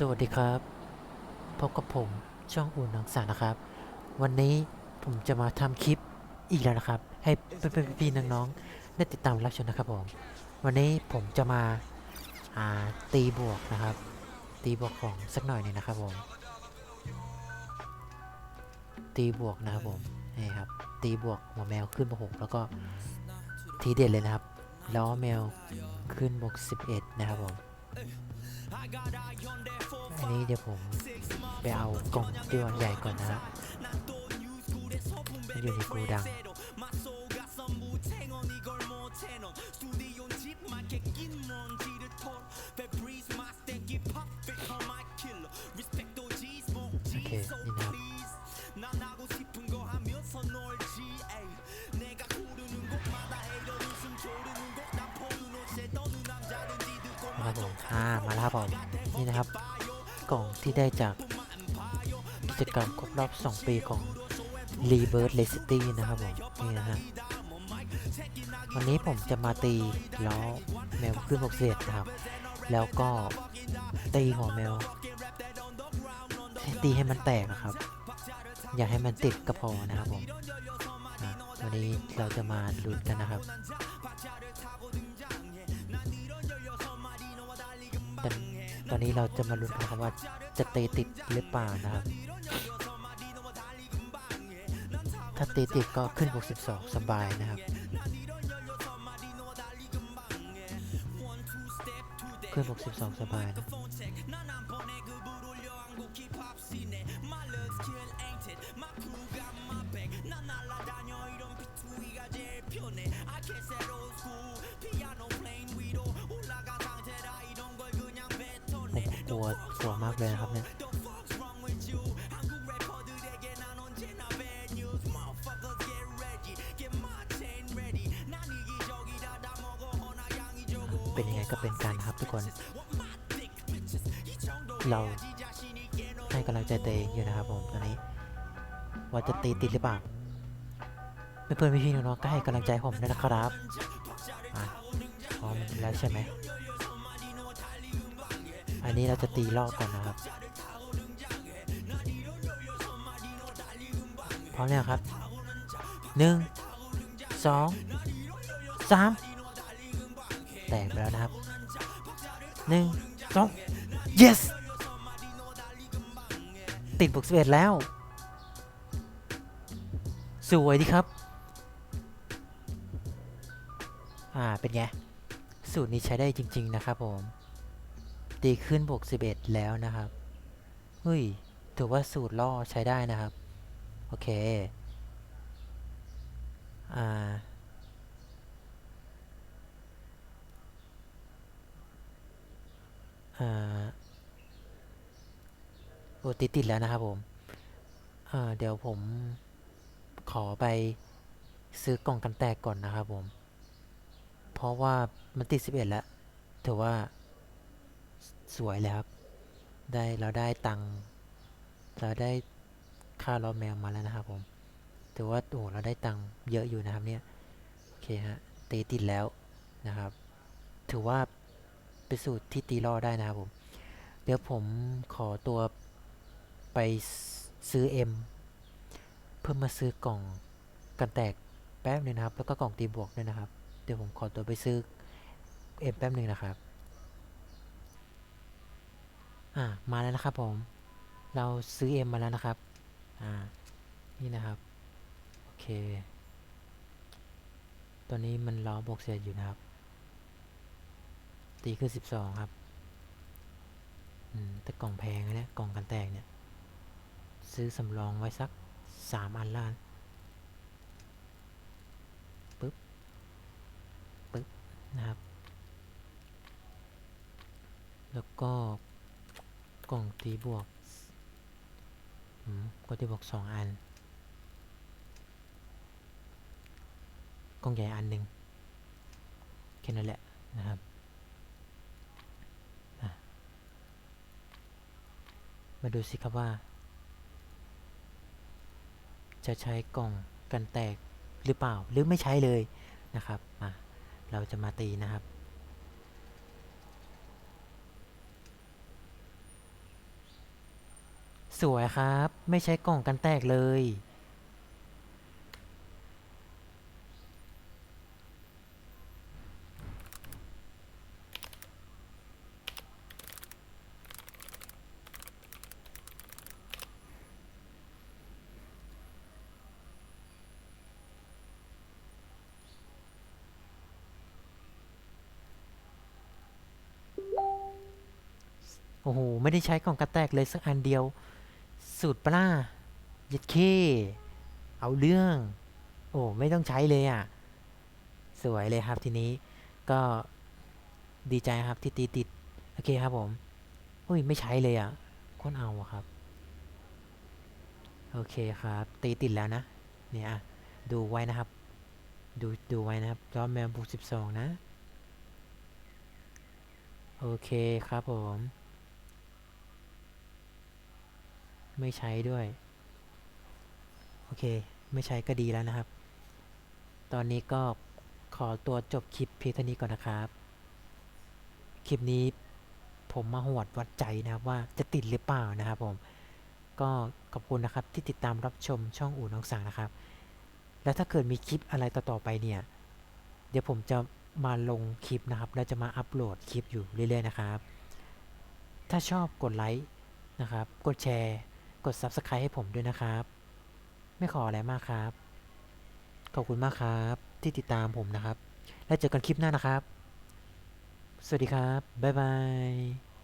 สวัสดีครับ พบกับผมช่องอุ่นหนังสารนะครับ วันนี้ผมจะมาทำคลิปอีกแล้วนะครับ ให้เพื่อนๆพี่น้องๆได้ติดตามรับชมนะครับผม วันนี้ผมจะมาาตีบวกนะครับ ตีบวกของสักหน่อยนึงนะครับผม ตีบวกนะครับผมนี่ครับ ตีบวกหัวแมวขึ้นบวกหกแล้วก็ทีเด็ดเลยนะครับล้อแมวขึ้นบวก11นะครับผม อันนี้เดี๋ยวผมไปเอากล่องที่ว่าใหญ่ก่อนนะฮะอยู่ในกูดังโอเคนี่นะครับ อ่ามาแล้วครับผมนี่นะครับ กล่องที่ได้จากกิจกรรมครบรอบ 2 ปีของ Rebirth l e c i t y นะครับผมนี่นะฮะวันนี้ผมจะมาตีล้อแมวขึ้นบกเศษนะครับ แล้วก็ตีหัวแมว ตีให้มันแตกอะครับ อย่าให้มันติดกระพอนะครับผมวันนี้เราจะมาลุ้นกันนะครับ ตอนนี้เราจะมาลุ้นกันะครับว่าจะเตีติดหรือเปล่านะครับ ถ้าเตีติดก็ขึ้นบวก12สบายนะครับ ขึ้นบวก12สบายนะัวกลัวมากเลยนะครับเนี่ยเป็นยังไงก็เป็นการครับทุกคน เราให้กำลังใจตัวเองอยู่นะครับผมตอนนี้ ว่าจะตีติดหรือเปล่าเพื่อนๆพี่ๆน้องๆก็ให้กำลังใจผมด้วยนะครับพร้อมแล้วใช่ไหม อันนี้เราจะตีลอกก่อนนะครับ พร้อมแล้วครับหนึ่งสองสามแตกไปแล้วนะครับหนึ่งสอง yes ติดบวกสิบเอ็ดแล้ว สวยดีครับ อ่า เป็นไง สูตรนี้ใช้ได้จริง ๆ นะครับผม ตีขึ้นบวก 11 แล้วนะครับเฮ้ยถือว่าสูตรล่อใช้ได้นะครับ โอเค อ่า อ่าโอติดติดแล้วนะครับผม อ่า เดี๋ยวผมขอไปซื้อกล่องกันแตกก่อนนะครับผม เพราะว่ามันติด 11 แล้ว ถือว่า สวยเลยครับได้เราได้ตังเราได้ค่าล้อแมวมาแล้วนะครับผมถือว่าโอ้เราได้ตังเยอะอยู่นะครับเนี่ยโอเคฮะตีติดแล้วนะครับ ถือว่าเป็นสูตรที่ตีล่อได้นะครับผมเดี๋ยวผมขอตัวไปซื้อ M เพื่อมาซื้อกล่องกันแตกแป๊บหนึงนะครับ แล้วก็กล่องตีบวกด้วยนะครับ เดี๋ยวผมขอตัวไปซื้อ M แป๊บหนึ่งนะครับ อ่ามาแล้วนะครับผม เราซื้อ M มาแล้วนะครับ อ่า นี่นะครับ โอเคตอนนี้มันล้อบวกเศษอยู่นะครับ ตีขึ้นสิบสองครับ อืม แต่กล่องแพงนะเนี่ย กล่องกันแตกเนี่ย ซื้อสำรองไว้สักสามอันล้านปึ๊บ ปึ๊บ นะครับ แล้วก็ กล่องตีบวกกล่องตีบวกสองอัน กล่องใหญ่อันหนึ่งแค่นั้นแหละนะครับมาดูสิครับว่า จะใช้กล่องกันแตกหรือเปล่าหรือไม่ใช้เลยนะครับอะเราจะมาตีนะครับ สวยครับ ไม่ใช้กล่องกันแตกเลย โอ้โห ไม่ได้ใช้กล่องกันแตกเลยสักอันเดียว สูตรปลายัดเค เอาเรื่อง โอ้ ไม่ต้องใช้เลยอะ สวยเลยครับทีนี้ ก็ดีใจครับที่ตีติด โอเคครับผม อุ้ย ไม่ใช้เลยอะโคนเอาครับ โอเคครับ ตีติดแล้วนะ เนี่ยดูไว้นะครับ ดูดูไว้นะครับรอบแมวบุกสิบสองนะ โอเคครับผม ไม่ใช้ด้วย โอเค ไม่ใช้ก็ดีแล้วนะครับ ตอนนี้ก็ขอตัวจบคลิปเพียงเท่านี้ก่อนนะครับ คลิปนี้ผมมาหวดวัดใจนะครับว่าจะติดหรือเปล่านะครับผม ก็ขอบคุณนะครับที่ติดตามรับชมช่องอู่น้องสังนะครับ แล้วถ้าเกิดมีคลิปอะไรต่อๆไปเนี่ย เดี๋ยวผมจะมาลงคลิปนะครับ แล้วจะมาอัปโหลดคลิปอยู่เรื่อยๆนะครับ ถ้าชอบกดไลค์นะครับ กดแชร์ กด Subscribe ให้ผมด้วยนะครับ ไม่ขออะไรมากครับ ขอบคุณมากครับ ที่ติดตามผมนะครับ แล้วเจอกันคลิปหน้านะครับ สวัสดีครับ บ๊ายบาย